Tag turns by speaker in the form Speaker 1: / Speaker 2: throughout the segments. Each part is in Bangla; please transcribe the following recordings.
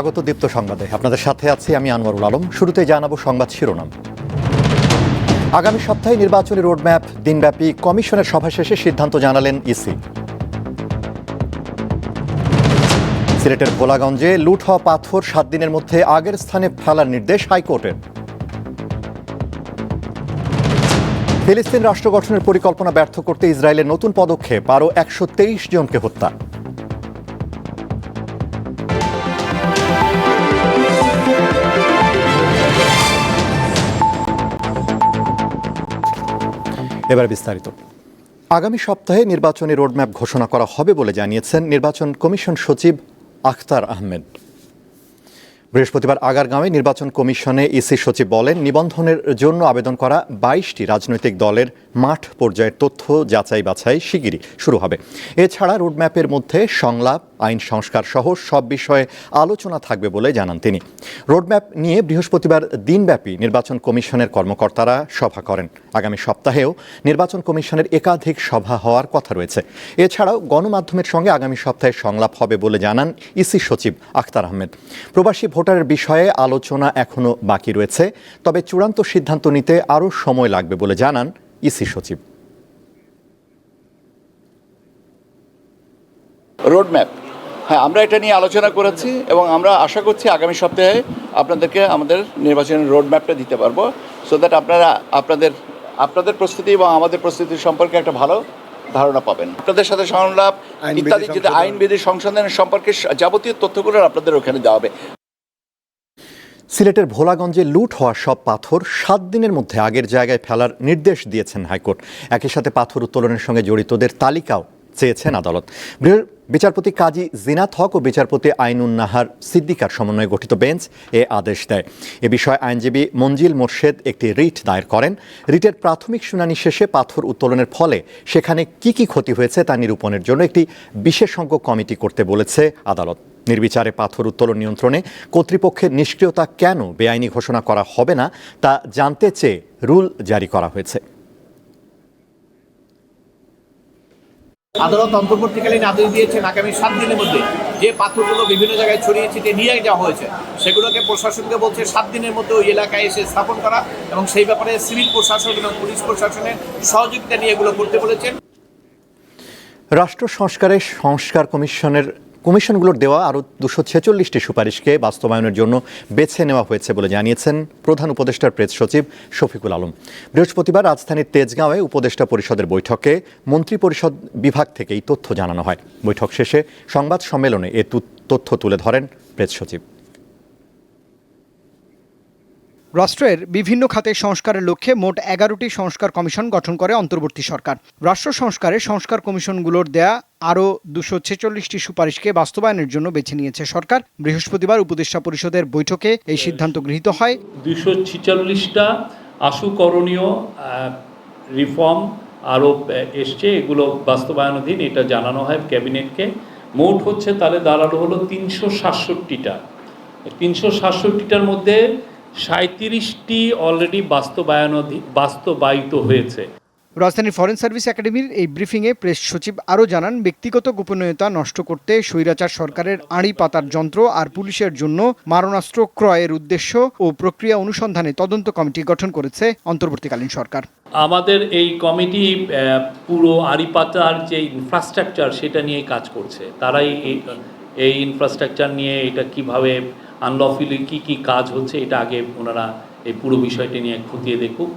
Speaker 1: স্বাগত দীপ্ত সংবাদে। আপনাদের সাথে আছি আমি আনোয়ারুল আলম। শুরুতে জানাব সংবাদ শিরোনাম। আগামী সপ্তাহে নির্বাচনী রোডম্যাপ, দিনব্যাপী কমিশনের সভা শেষে সিদ্ধান্ত জানালেন ইসি। সিলেটের ভোলাগঞ্জে লুট হওয়া পাথর সাত দিনের মধ্যে আগের স্থানে ফেলার নির্দেশ হাইকোর্টের। ফিলিস্তিন রাষ্ট্র গঠনের পরিকল্পনা ব্যর্থ করতে ইসরায়েলের নতুন পদক্ষেপ, আরও একশো তেইশ জনকে হত্যা। এবার বিস্তারিত। আগামী সপ্তাহে নির্বাচনী রোডম্যাপ ঘোষণা করা হবে বলে জানিয়েছেন নির্বাচন কমিশন সচিব আখতার আহমেদ। বৃহস্পতিবার আগারগাঁওয়ে নির্বাচন কমিশনে ইসি সচিব বলেন, নিবন্ধনের জন্য আবেদন করা বাইশটি রাজনৈতিক দলের মাঠ পর্যায়ের তথ্য যাচাই বাছাই শিগিরই শুরু হবে। এছাড়া রোডম্যাপের মধ্যে সংলাপ, আইন সংস্কার সহ সব বিষয়ে আলোচনা থাকবে বলে জানান তিনি। রোডম্যাপ নিয়ে বৃহস্পতিবার দিনব্যাপী নির্বাচন কমিশনের কর্মকর্তারা সভা করেন। আগামী সপ্তাহেও নির্বাচন কমিশনের একাধিক সভা হওয়ার কথা রয়েছে। এছাড়াও গণমাধ্যমের সঙ্গে আগামী সপ্তাহে সংলাপ হবে বলে জানান ইসি সচিব আখতার আহমেদ। প্রবাসী ভোটারের বিষয়ে আলোচনা এখনও বাকি রয়েছে তবে চূড়ান্ত সিদ্ধান্ত নিতে আরও সময় লাগবে বলে জানান ইসি সচিব।
Speaker 2: রোডম্যাপ। হ্যাঁ আমরা এটা নিয়ে আলোচনা করেছি এবং আমরা আশা করছি আগামী সপ্তাহে আপনাদেরকে আমাদের নির্বাচনের রোডম্যাপটা দিতে পারব সো দ্যাট আপনারা আপনাদের আপনাদের প্রস্তুতি এবং আমাদের প্রস্তুতি সম্পর্কে একটা ভালো ধারণা পাবেন। আপনাদের সাথে সংলাপ ইত্যাদি যেটা আইনবিধি সংশোধনের সম্পর্কে যাবতীয় তথ্যগুলো আপনাদের ওখানে দেওয়া হবে।
Speaker 1: সিলেটের ভোলাগঞ্জে লুট হওয়া সব পাথর সাত দিনের মধ্যে আগের জায়গায় ফেলার নির্দেশ দিয়েছেন হাইকোর্ট। একই সাথে পাথর উত্তোলনের সঙ্গে জড়িতদের তালিকাও চেয়েছেন আদালত। বিচারপতি কাজী জিনাত হক ও বিচারপতি আইনুন নাহার সিদ্দিকার সমন্বয়ে গঠিত বেঞ্চ এ আদেশ দেয়। এ বিষয়ে আইনজীবী মঞ্জিল মোর্শেদ একটি রিট দায়ের করেন। রিটের প্রাথমিক শুনানি শেষে পাথর উত্তোলনের ফলে সেখানে কি কি ক্ষতি হয়েছে তা নিরূপণের জন্য একটি বিশেষজ্ঞ কমিটি করতে বলেছে আদালত। নির্বিচারে পাথর উত্তোলন নিয়ন্ত্রণে কর্তৃপক্ষের নিষ্ক্রিয়তা কেন বেআইনি ঘোষণা করা হবে না তা জানতে চেয়ে রুল জারি করা হয়েছে।
Speaker 3: আদালত অন্তর্বর্তীকালীন আদেশ দিয়েছেন আগামী সাত দিনের মধ্যে যে পাথরগুলো বিভিন্ন জায়গায় ছড়িয়ে ছিটিয়ে নিয়ে যাওয়া হয়েছে সেগুলোকে প্রশাসনকে বলছে সাত দিনের মধ্যে ওই এলাকায় এসে স্থাপন করা এবং সেই ব্যাপারে সিভিল প্রশাসন এবং পুলিশ প্রশাসনের সহযোগিতা নিয়ে এগুলো করতে বলেছেন।
Speaker 1: রাষ্ট্র সংস্কারে সংস্কার কমিশনের কমিশনগুলোর দেওয়া আরও দুশো ছেচল্লিশটি সুপারিশকে বাস্তবায়নের জন্য বেছে নেওয়া হয়েছে বলে জানিয়েছেন প্রধান উপদেষ্টার প্রেস সচিব শফিকুল আলম। বৃহস্পতিবার রাজধানীর তেজগাঁওয়ে উপদেষ্টা পরিষদের বৈঠকে মন্ত্রী পরিষদ বিভাগ থেকে এই তথ্য জানানো হয়। বৈঠক শেষে সংবাদ সম্মেলনে এ তথ্য তুলে ধরেন প্রেস সচিব।
Speaker 4: রাষ্ট্রের বিভিন্ন খাতে সংস্কারের লক্ষ্যে মোট এগারোটি সংস্কার কমিশন গঠন করে অন্তর্বর্তী সরকার। রাষ্ট্র সংস্কারে সংস্কার কমিশনগুলোর দেয়া আরও দুশো ছেচল্লিশটি সুপারিশকে বাস্তবায়নের জন্য বেছে নিয়েছে সরকার। বৃহস্পতিবার উপদেষ্টা পরিষদের বৈঠকে এই সিদ্ধান্ত গৃহীত হয়।
Speaker 5: দুশো ছেচল্লিশটা আশুকরণীয় রিফর্ম আরও এসছে, এগুলো বাস্তবায়নাধীন, এটা জানানো হয় ক্যাবিনেটকে। মোট হচ্ছে তাহলে দাঁড়ানো হলো তিনশো সাতষট্টিটা। তিনশো সাতষট্টিটার মধ্যে সাঁত্রিশটি অলরেডি বাস্তবায়নাধীন বাস্তবায়িত হয়েছে।
Speaker 4: রাজধানীর ফরেন সার্ভিস একাডেমির এই ব্রিফিংয়ে প্রেস সচিব আরও জানান ব্যক্তিগত গোপনীয়তা নষ্ট করতে স্বৈরাচার সরকারের আড়ি পাতার যন্ত্র আর পুলিশের জন্য মারণাস্ত্র ক্রয়ের উদ্দেশ্য ও প্রক্রিয়া অনুসন্ধানে তদন্ত কমিটি গঠন করেছে অন্তর্বর্তীকালীন সরকার।
Speaker 5: আমাদের এই কমিটি পুরো আড়িপাতার যে ইনফ্রাস্ট্রাকচার সেটা নিয়ে কাজ করছে। তারাই এই- এই ইনফ্রাস্ট্রাকচার নিয়ে এটা কীভাবে আনলফুলি কি কি কাজ হচ্ছে এটা আগে ওনারা এই পুরো বিষয়টি নিয়ে খতিয়ে দেখুক।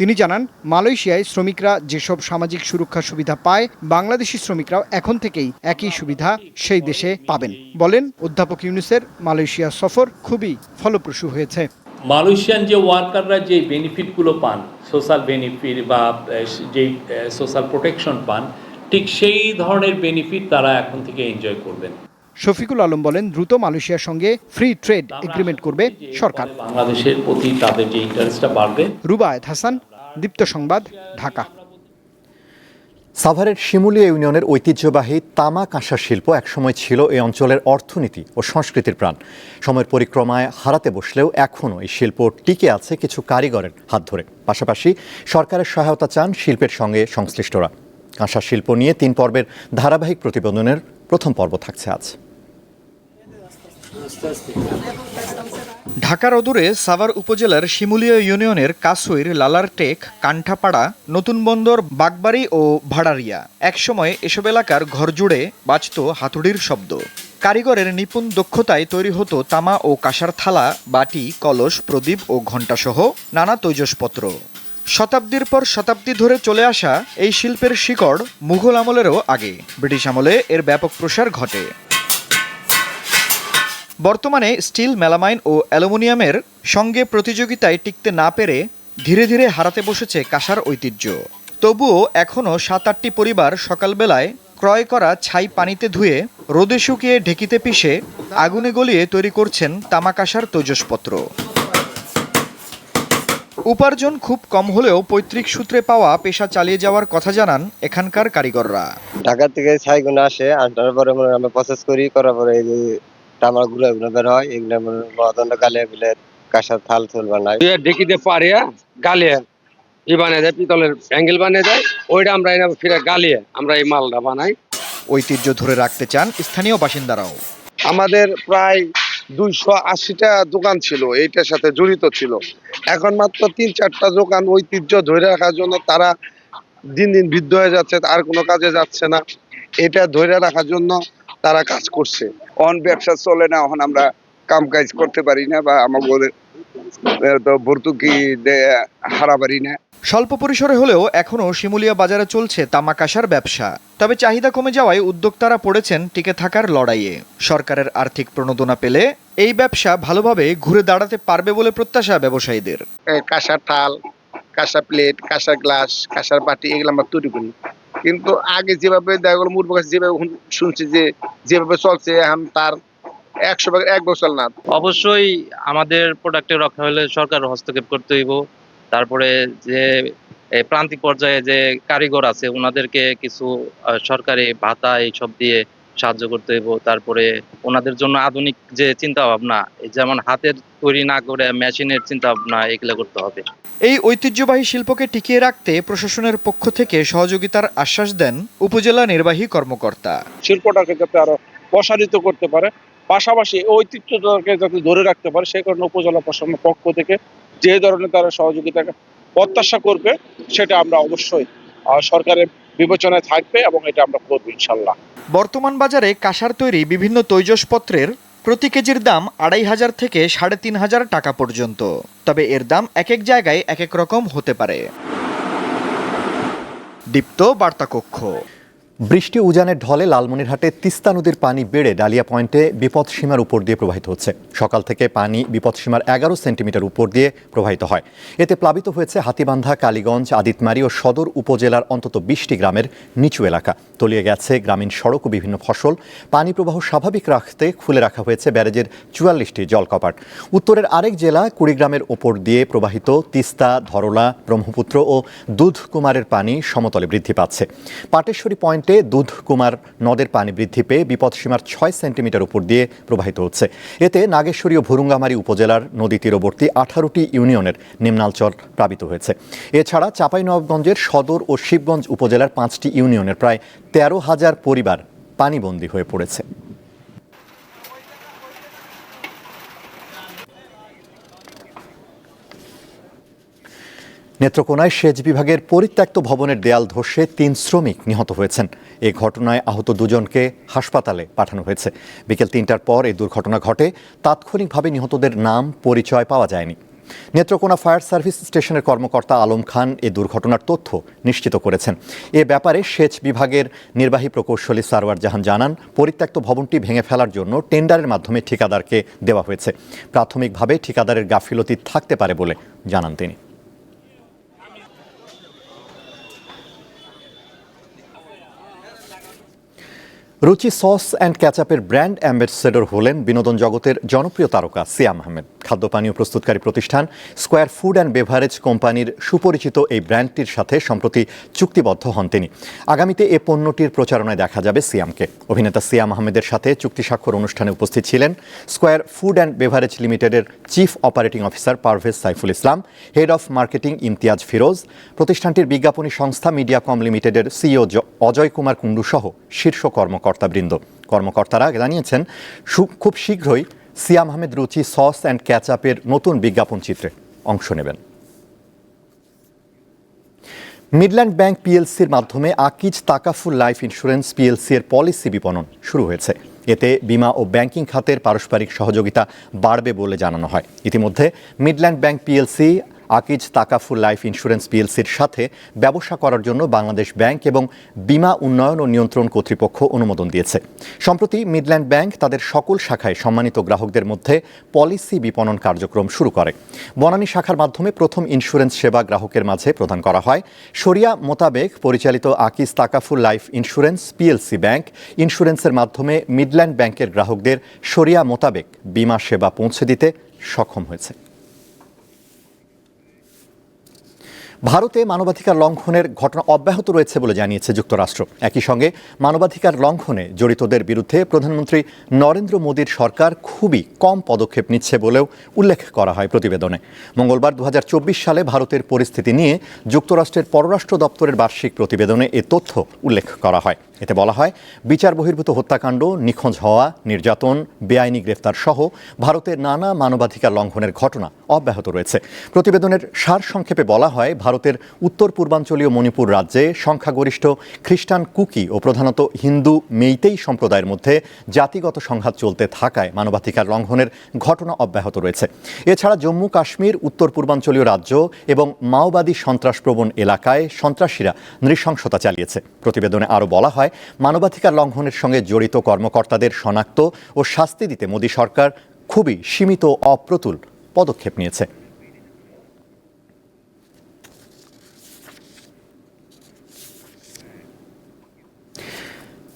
Speaker 4: তিনি জানান মালয়েশিয়ায় শ্রমিকরা যেসব সামাজিক সুরক্ষা সুবিধা পায় বাংলাদেশি শ্রমিকরাও এখন থেকেই একই সুবিধা সেই দেশে পাবেন। বলেন অধ্যাপক ইউনুসের মালয়েশিয়া সফর খুবই ফলপ্রসূ হয়েছে।
Speaker 5: মালয়েশিয়ান যে ওয়ার্কাররা যে বেনিফিটগুলো পান সোশ্যাল বেনিফিট বা যে সোশ্যাল প্রোটেকশন পান ঠিক সেই ধরনের বেনিফিট তারা এখন থেকে এনজয় করবেন।
Speaker 4: শফিকুল আলম বলেন দ্রুত মালয়েশিয়ার সঙ্গে ফ্রি ট্রেড এগ্রিমেন্ট করবে সরকার।
Speaker 5: বাংলাদেশের প্রতি তাদের যে ইন্টারেস্টটা বাড়বে।
Speaker 4: রুবায়েত হাসান দীপ্ত সংবাদ ঢাকা।
Speaker 1: সাভারের শিমুলিয়া ইউনিয়নের ঐতিহ্যবাহী তামা কাঁসা শিল্প একসময় ছিল এই অঞ্চলের অর্থনীতি ও সংস্কৃতির প্রাণ। সময়ের পরিক্রমায় হারাতে বসলেও এখনও এই শিল্প টিকে আছে কিছু কারিগরের হাত ধরে। পাশাপাশি সরকারের সহায়তা চান শিল্পের সঙ্গে সংশ্লিষ্টরা। কাঁসা শিল্প নিয়ে তিন পর্বের ধারাবাহিক প্রতিবেদনের প্রথম পর্ব থাকছে আজ।
Speaker 4: ঢাকার অদূরে সাভার উপজেলার শিমুলিয়া ইউনিয়নের কাসুইর, লালারটেক, কান্ঠাপাড়া, নতুন বন্দর, বাগবাড়ি ও ভাড়ারিয়া। একসময় এসব এলাকার ঘর জুড়ে বাজত হাতুড়ির শব্দ। কারিগরের নিপুণ দক্ষতায় তৈরি হতো তামা ও কাঁসার থালা, বাটি, কলস, প্রদীপ ও ঘণ্টাসহ নানা তৈজসপত্র। শতাব্দীর পর শতাব্দী ধরে চলে আসা এই শিল্পের শিকড় মুঘল আমলেরও আগে। ব্রিটিশ আমলে এর ব্যাপক প্রসার ঘটে। বর্তমানে স্টিল, মেলামাইন ও অ্যালুমিনিয়ামের সঙ্গে প্রতিযোগিতায় টিকতে না পেরে ধীরে ধীরে হারাতে বসেছে কাঁসার ঐতিহ্য। তবুও এখনও সাত আটটি পরিবার সকালবেলায় ক্রয় করা ছাই পানিতে ধুয়ে রোদে শুকিয়ে ঢেকিতে পিষে আগুনে গলিয়ে তৈরি করছেন তামা কাঁসার তৈজসপত্র। উপার্জন খুব কম হলেও পৈতৃক সূত্রে পাওয়া পেশা চালিয়ে যাওয়ার কথা জানান এখানকার কারিগররা।
Speaker 6: ঢাকা থেকে ছাইগুলো আসে আসার পরে মনে হয় আমরা প্রসেস করি করার পরে এই যে তামার গুঁড়ো এগুলো বের হয় এগুলো মনে হয় মহাদণ্ড গালিয়া বিলের কাঁসার থাল থুল বানাই।
Speaker 7: দুই ঢেকিতে পারিয়া গালিয়ে। ই বানিয়ে দেয় পিতলের অ্যাঙ্গেল বানিয়ে দেয় ওইটা আমরা এনে ফিরে গালিয়ে আমরা এই মালটা বানাই।
Speaker 4: ঐতিহ্য ধরে রাখতে চান স্থানীয় বাসিন্দারাও।
Speaker 8: আমাদের প্রায় দুইশো আশিটা দোকান ছিল এইটার সাথে জড়িত ছিল। এখন মাত্র তিন, চারটা দোকান ঐতিহ্য ধরে রাখার জন্য তারা দিন দিন বৃদ্ধ হয়ে যাচ্ছে, আর কোনো কাজে যাচ্ছে না। এটা ধরে রাখার জন্য তারা কাজ করছে। অন ব্যবসা চলে না, এখন আমরা কাম কাজ করতে পারি না বা আমাদের ভর্তুকি হারা হারাবারি না।
Speaker 4: স্বল্প পরিসরে হলেও এখনও শিমুলিয়া বাজারে চলছে তামা কাঁসার ব্যবসা। তবে চাহিদা কমে যাওয়ায় উদ্যোক্তারা পড়েছেন টিকে থাকার লড়াইয়ে। সরকারের আর্থিক প্রণোদনা পেলে এই ব্যবসা ভালোভাবে ঘুরে দাঁড়াতে পারবে বলে প্রত্যাশা ব্যবসায়ীদের।
Speaker 8: কাঁসার থাল কাঁসা প্লেট কাঁসার গ্লাস কাঁসার বাটি এগুলো আমরা তৈরি করি। কিন্তু আগে যেভাবে দেখা গেলো কাছে যেভাবে শুনছি যে যেভাবে চলছে এখন তার একশো ভাগ এক বছর না।
Speaker 9: অবশ্যই আমাদের প্রোডাক্টে রক্ষা হলে সরকার হস্তক্ষেপ করতে হইব। তারপরে যে প্রান্তিক পর্যায়ে যে কারিগর আছে ওনাদেরকে কিছু সরকারি ভাতা এইসব দিয়ে সাহায্য করতে হইব। তারপরে ওনাদের জন্য আধুনিক যে চিন্তা ভাবনা যেমন হাতের তৈরি না করে মেশিনের চিন্তা ভাবনা এগুলো করতে হবে।
Speaker 4: এই ঐতিহ্যবাহী শিল্পকে টিকিয়ে রাখতে প্রশাসনের পক্ষ থেকে সহযোগিতার আশ্বাস দেন উপজেলা নির্বাহী কর্মকর্তা।
Speaker 10: শিল্পটাকে যাতে আরও প্রসারিত করতে পারে পাশাপাশি ঐতিহ্যটাকে যাতে ধরে রাখতে পারে সেই কারণে উপজেলা প্রশাসনের পক্ষ থেকে যে ধরনের তারা সহযোগিতা প্রত্যাশা করবে, সেটা আমরা অবশ্যই সরকারের বিবেচনায় থাকবে এবং এটা আমরা করব, ইনশাল্লাহ।
Speaker 4: বর্তমান বাজারে কাঁসার তৈরি বিভিন্ন তৈজসপত্রের প্রতি কেজির দাম আড়াই হাজার থেকে সাড়ে তিন হাজার টাকা পর্যন্ত। তবে এর দাম এক এক জায়গায় এক এক রকম হতে পারে। দীপ্ত বার্তা কক্ষ
Speaker 1: বৃষ্টি উজানের ঢলে লালমনিরহাটে তিস্তা নদীর পানি বেড়ে ডালিয়া পয়েন্টে বিপদসীমার উপর দিয়ে প্রবাহিত হচ্ছে। সকাল থেকে পানি বিপদসীমার এগারো সেন্টিমিটার উপর দিয়ে প্রবাহিত হয়। এতে প্লাবিত হয়েছে হাতিবান্ধা, কালীগঞ্জ, আদিতমারি ও সদর উপজেলার অন্তত বিশটি গ্রামের নিচু এলাকা। তলিয়ে গেছে গ্রামীণ সড়ক ও বিভিন্ন ফসল। পানি প্রবাহ স্বাভাবিক রাখতে খুলে রাখা হয়েছে ব্যারেজের চুয়াল্লিশটি জলকপাট। উত্তরের আরেক জেলা কুড়িগ্রামের ওপর দিয়ে প্রবাহিত তিস্তা, ধরলা, ব্রহ্মপুত্র ও দুধকুমারের পানি সমতলে বৃদ্ধি পাচ্ছে। পাটেশ্বরী পয়েন্টে দুধকুমার নদের পানি বৃদ্ধি পেয়ে বিপদসীমার ছয় সেন্টিমিটার উপর দিয়ে প্রবাহিত হচ্ছে। এতে নাগেশ্বরী ও ভুরুঙ্গামারী উপজেলার নদী তীরবর্তী আঠারোটি ইউনিয়নের নিম্নাঞ্চল প্লাবিত হয়েছে। এছাড়া চাঁপাইনবাবগঞ্জের সদর ও শিবগঞ্জ উপজেলার পাঁচটি ইউনিয়নের প্রায় তেরো হাজার পরিবার পানিবন্দী হয়ে পড়েছে। নেত্রকোনায় সেচ বিভাগের পরিত্যক্ত ভবনের দেয়াল ধসে তিন শ্রমিক নিহত হয়েছেন। এ ঘটনায় আহত দুজনকে হাসপাতালে পাঠানো হয়েছে। বিকেল তিনটার পর এই দুর্ঘটনা ঘটে। তাৎক্ষণিকভাবে নিহতদের নাম, পরিচয় পাওয়া যায়নি। নেত্রকোনা ফায়ার সার্ভিস স্টেশনের কর্মকর্তা আলম খান এ দুর্ঘটনার তথ্য নিশ্চিত করেছেন। এ ব্যাপারে সেচ বিভাগের নির্বাহী প্রকৌশলী সারওয়ার জাহান জানান, পরিত্যক্ত ভবনটি ভেঙে ফেলার জন্য টেন্ডারের মাধ্যমে ঠিকাদারকে দেওয়া হয়েছে। প্রাথমিকভাবে ঠিকাদারের গাফিলতি থাকতে পারে বলে জানান তিনি। রুচি সস অ্যান্ড ক্যাচআপের ব্র্যান্ড অ্যাম্বাসেডর হলেন বিনোদন জগতের জনপ্রিয় তারকা সিয়াম আহমেদ। খাদ্য পানীয় প্রস্তুতকারী প্রতিষ্ঠান স্কোয়ার ফুড অ্যান্ড বেভারেজ কোম্পানির সুপরিচিত এই ব্র্যান্ডটির সাথে সম্প্রতি চুক্তিবদ্ধ হন তিনি। আগামীতে এ পণ্যটির প্রচারণায় দেখা যাবে সিয়ামকে। অভিনেতা সিয়াম আহমেদের সাথে চুক্তি স্বাক্ষর অনুষ্ঠানে উপস্থিত ছিলেন স্কোয়ার ফুড অ্যান্ড বেভারেজ লিমিটেডের chief operating officer Parvez Saiful Islam, head of marketing Imtiaz Firoz, প্রতিষ্ঠানটির বিজ্ঞাপনী সংস্থা মিডিয়াকম লিমিটেডের সিইও অজয় কুমার কুণ্ডু সহ শীর্ষ কর্মকর্তাবৃন্দ কর্মকর্তারা জানিয়েছেন খুব শীঘ্রই সিয়াম আহমেদ রুচি সস অ্যান্ড ক্যাচআপের নতুন বিজ্ঞাপন চিত্রে অংশ নেবেন। মিডল্যান্ড ব্যাংক পিএলসির মাধ্যমে Akij Takaful life insurance PLC এর পলিসি বিপণন শুরু হয়েছে। এতে বিমা ও ব্যাংকিং খাতের পারস্পরিক সহযোগিতা বাড়বে বলে জানানো হয়। ইতিমধ্যে Midland bank PLC Akij Takaful life insurance পিএলসির সাথে ব্যবসা করার জন্য বাংলাদেশ ব্যাংক এবং বিমা উন্নয়ন ও নিয়ন্ত্রণ কর্তৃপক্ষ অনুমোদন দিয়েছে। সম্প্রতি মিডল্যান্ড ব্যাংক তাদের সকল শাখায় সম্মানিত গ্রাহকদের মধ্যে পলিসি বিপণন কার্যক্রম শুরু করে। বনানী শাখার মাধ্যমে প্রথম ইন্স্যুরেন্স সেবা গ্রাহকের মাঝে প্রদান করা হয়। শরিয়া মোতাবেক পরিচালিত Akij Takaful life insurance PLC bank ইন্স্যুরেন্সের মাধ্যমে মিডল্যান্ড ব্যাংকের গ্রাহকদের শরিয়া মোতাবেক বিমা সেবা পৌঁছে দিতে সক্ষম হয়েছে। ভারতে মানবাধিকার লঙ্ঘনের ঘটনা অব্যাহত রয়েছে বলে জানিয়েছে যুক্তরাষ্ট্র। একই সঙ্গে মানবাধিকার লঙ্ঘনে জড়িতদের বিরুদ্ধে প্রধানমন্ত্রী নরেন্দ্র মোদীর সরকার খুবই কম পদক্ষেপ নিচ্ছে বলেও উল্লেখ করা হয় প্রতিবেদনে। মঙ্গলবার দু হাজার চব্বিশ সালে ভারতের পরিস্থিতি নিয়ে যুক্তরাষ্ট্রের পররাষ্ট্র দপ্তরের বার্ষিক প্রতিবেদনে এ তথ্য উল্লেখ করা হয়। এতে বলা হয়, বিচার বহির্ভূত হত্যাকাণ্ড, নিখোঁজ হওয়া, নির্যাতন, বেআইনি গ্রেফতার সহ ভারতের নানা মানবাধিকার লঙ্ঘনের ঘটনা অব্যাহত রয়েছে। প্রতিবেদনের সার সংক্ষেপে বলা হয়, ভারতের উত্তর পূর্বাঞ্চলীয় মণিপুর রাজ্যে সংখ্যাগরিষ্ঠ খ্রিস্টান কুকি ও প্রধানত হিন্দু মেইতেই সম্প্রদায়ের মধ্যে জাতিগত সংঘাত চলতে থাকায় মানবাধিকার লঙ্ঘনের ঘটনা অব্যাহত রয়েছে। এছাড়া জম্মু কাশ্মীর, উত্তর পূর্বাঞ্চলীয় রাজ্য এবং মাওবাদী সন্ত্রাসপ্রবণ এলাকায় সন্ত্রাসীরা নৃশংসতা চালিয়েছে। প্রতিবেদনে আরও বলা হয় মানবাধিকার লঙ্ঘনের সঙ্গে জড়িত কর্মকর্তাদের শনাক্ত ও শাস্তি দিতে মোদী সরকার খুবই সীমিত অপ্রতুল পদক্ষেপ নিয়েছে।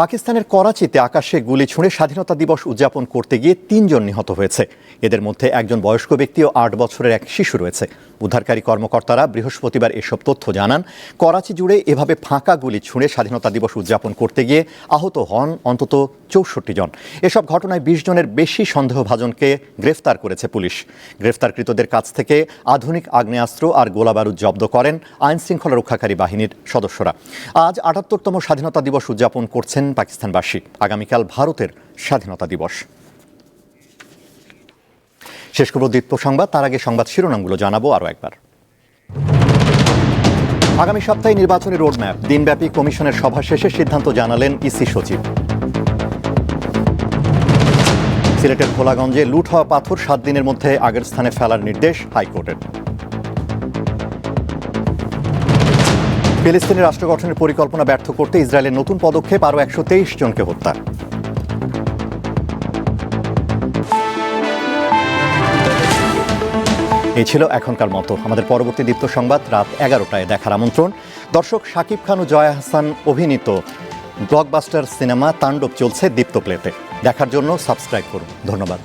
Speaker 1: পাকিস্তানের করাচিতে আকাশে গুলি ছুঁড়ে স্বাধীনতা দিবস উদযাপন করতে গিয়ে তিনজন নিহত হয়েছে। এদের মধ্যে একজন বয়স্ক ব্যক্তি ও আট বছরের এক শিশু রয়েছে। উদ্ধারকারী কর্মকর্তারা বৃহস্পতিবার এসব তথ্য জানান। করাচি জুড়ে এভাবে ফাঁকা গুলি ছুঁড়ে স্বাধীনতা দিবস উদযাপন করতে গিয়ে আহত হন অন্তত চৌষট্টি জন। এসব ঘটনায় বিশ জনের বেশি সন্দেহভাজনকে গ্রেফতার করেছে পুলিশ। গ্রেফতারকৃতদের কাছ থেকে আধুনিক আগ্নেয়াস্ত্র আর গোলাবারুদ জব্দ করেন আইনশৃঙ্খলা রক্ষাকারী বাহিনীর সদস্যরা। আজ আটাত্তরতম স্বাধীনতা দিবস উদযাপন করছেন পাকিস্তানবাসী। আগামীকাল ভারতের স্বাধীনতা দিবস। শেষ করব দ্বীপ সংবাদ, তার আগে সংবাদ শিরোনামগুলো জানাব আরও একবার। আগামী সপ্তাহে নির্বাচনী রোডম্যাপ, দিনব্যাপী কমিশনের সভা শেষে সিদ্ধান্ত জানালেন ইসি সচিব। সিলেটের ভোলাগঞ্জে লুট হওয়া পাথর সাত দিনের মধ্যে আগের স্থানে ফেলার নির্দেশ হাইকোর্টের। ফিলিস্তিনের রাষ্ট্র গঠনের পরিকল্পনা ব্যর্থ করতে ইসরায়েলের নতুন পদক্ষেপ আরও একশো তেইশ জনকে হত্যা। এ ছিল এখনকার মতো। আমাদের পরবর্তী দীপ্ত সংবাদ রাত এগারোটায় দেখার আমন্ত্রণ। দর্শক শাকিব খান ও জয়া হাসান অভিনীত ব্লকবাস্টার সিনেমা তাণ্ডব চলছে দীপ্ত প্লেতে। দেখার জন্য সাবস্ক্রাইব করুন। ধন্যবাদ।